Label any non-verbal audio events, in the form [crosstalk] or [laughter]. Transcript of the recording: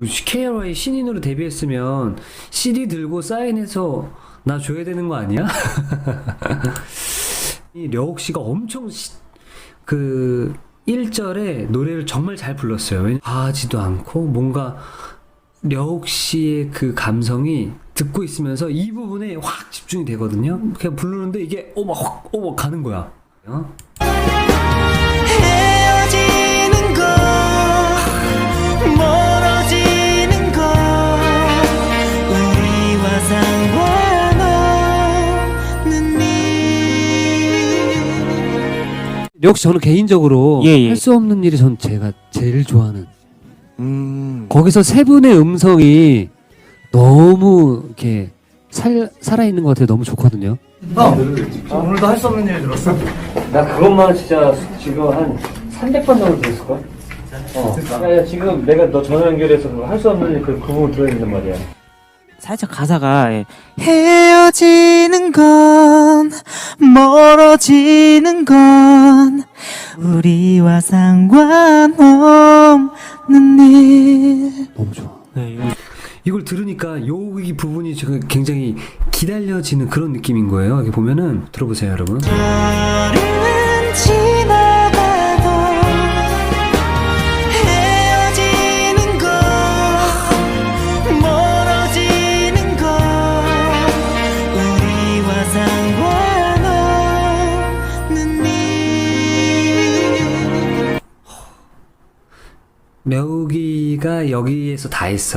KRY 신인으로 데뷔했으면 CD 들고 사인해서 나 줘야 되는 거 아니야? [laughs] 이 려욱 씨가 엄청 시- 그 1절에 노래를 정말 잘 불렀어요. 과하지도 않고 뭔가 려욱 씨의 그 감성이 듣고 있으면서 이 부분에 확 집중이 되거든요. 그냥 부르는데 이게 어머 확 어머 가는 거야. 역시 저는 개인적으로 예, 예. 할 수 없는 일이 전 제가 제일 좋아하는 음. 거기서 세 분의 음성이 너무 이렇게 살 살아있는 것 같아요. 너무 좋거든요. 오늘도 할 수 없는 일 들었어? 나 그것만 진짜 지금 한 300번 정도 들었을걸? 어. 야, 야, 지금 내가 너 전화 연결해서 할 수 없는 그, 그 부분 된단 말이야. 살짝 가사가 예. 헤어지는 건 멀어지는 건 우리와 상관없는 일 너무 좋아. 네, 이거 이걸 들으니까 여기 부분이 지금 굉장히 기다려지는 그런 느낌인 거예요. 여기 보면은 들어보세요, 여러분. 일 려욱이가 여기에서 다 했어.